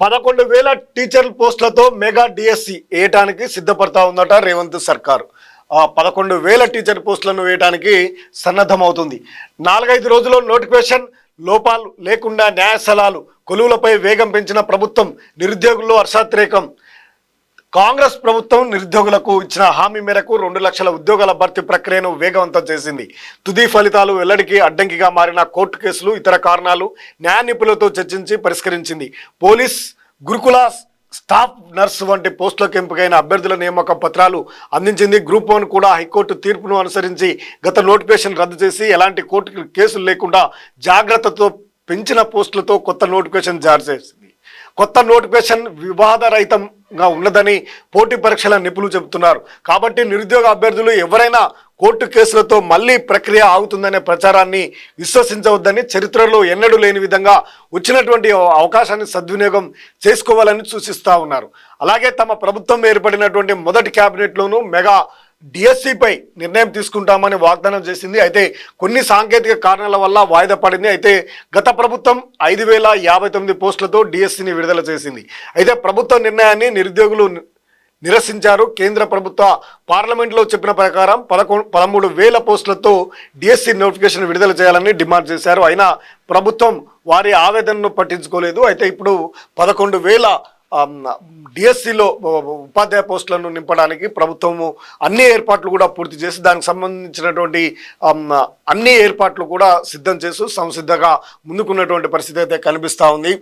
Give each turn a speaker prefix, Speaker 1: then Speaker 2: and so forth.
Speaker 1: పదకొండు వేల టీచర్ల పోస్టులతో మెగా డిఎస్సి వేయటానికి సిద్ధపడతా ఉందట రేవంత్ సర్కారు. ఆ పదకొండు వేల టీచర్ పోస్టులను వేయడానికి సన్నద్ధమవుతుంది. నాలుగైదు రోజుల్లో నోటిఫికేషన్ లోపాలు లేకుండా న్యాయస్థలాలు కొలువులపై వేగం పెంచిన ప్రభుత్వం నిరుద్యోగుల్లో హర్షాతిరేకం కాంగ్రెస్ ప్రభుత్వం నిరుద్యోగులకు ఇచ్చిన హామీ మేరకు రెండు లక్షల ఉద్యోగాల భర్తీ ప్రక్రియను వేగవంతం చేసింది. తుది ఫలితాలు వెల్లడికి అడ్డంకిగా మారిన కోర్టు కేసులు ఇతర కారణాలు న్యాయ నిపుణులతో చర్చించి పరిష్కరించింది. పోలీస్ గురుకుల స్టాఫ్ నర్స్ వంటి పోస్టులకు ఎంపికైన అభ్యర్థుల నియామక పత్రాలు అందించింది. గ్రూప్ వన్ కూడా హైకోర్టు తీర్పును అనుసరించి గత నోటిఫికేషన్ రద్దు చేసి ఎలాంటి కోర్టు కేసులు లేకుండా జాగ్రత్తతో పెంచిన పోస్టులతో కొత్త నోటిఫికేషన్ జారీ చేసింది. కొత్త నోటిఫికేషన్ వివాదరహితం గా ఉన్నదని పోటీ పరీక్షల నిపుణులు చెబుతున్నారు. కాబట్టి నిరుద్యోగ అభ్యర్థులు ఎవరైనా కోర్టు కేసులతో మళ్ళీ ప్రక్రియ ఆగుతుందనే ప్రచారాన్ని విశ్వసించవద్దని చరిత్రలో ఎన్నడూ లేని విధంగా వచ్చినటువంటి అవకాశాన్ని సద్వినియోగం చేసుకోవాలని సూచిస్తూ ఉన్నారు. అలాగే తమ ప్రభుత్వం ఏర్పడినటువంటి మొదటి క్యాబినెట్లోనూ మెగా డిఎస్సిపై నిర్ణయం తీసుకుంటామని వాగ్దానం చేసింది. అయితే కొన్ని సాంకేతిక కారణాల వల్ల వాయిదా పడింది. అయితే గత ప్రభుత్వం ఐదు వేల యాభై తొమ్మిది పోస్టులతో డిఎస్సిని విడుదల చేసింది. అయితే ప్రభుత్వ నిర్ణయాన్ని నిరుద్యోగులు నిరసించారు. కేంద్ర ప్రభుత్వ పార్లమెంట్లో చెప్పిన ప్రకారం పదకొండు పదమూడు వేల పోస్టులతో డిఎస్సి నోటిఫికేషన్ విడుదల చేయాలని డిమాండ్ చేశారు. అయినా ప్రభుత్వం వారి ఆవేదనను పట్టించుకోలేదు. అయితే ఇప్పుడు పదకొండు వేల డిఎస్సిలో ఉపాధ్యాయ పోస్టులను నింపడానికి ప్రభుత్వము అన్ని ఏర్పాట్లు కూడా పూర్తి చేసి దానికి సంబంధించినటువంటి అన్ని ఏర్పాట్లు కూడా సిద్ధం చేస్తూ సంసిద్ధంగా ముందుకున్నటువంటి పరిస్థితి అయితే కనిపిస్తూ ఉంది.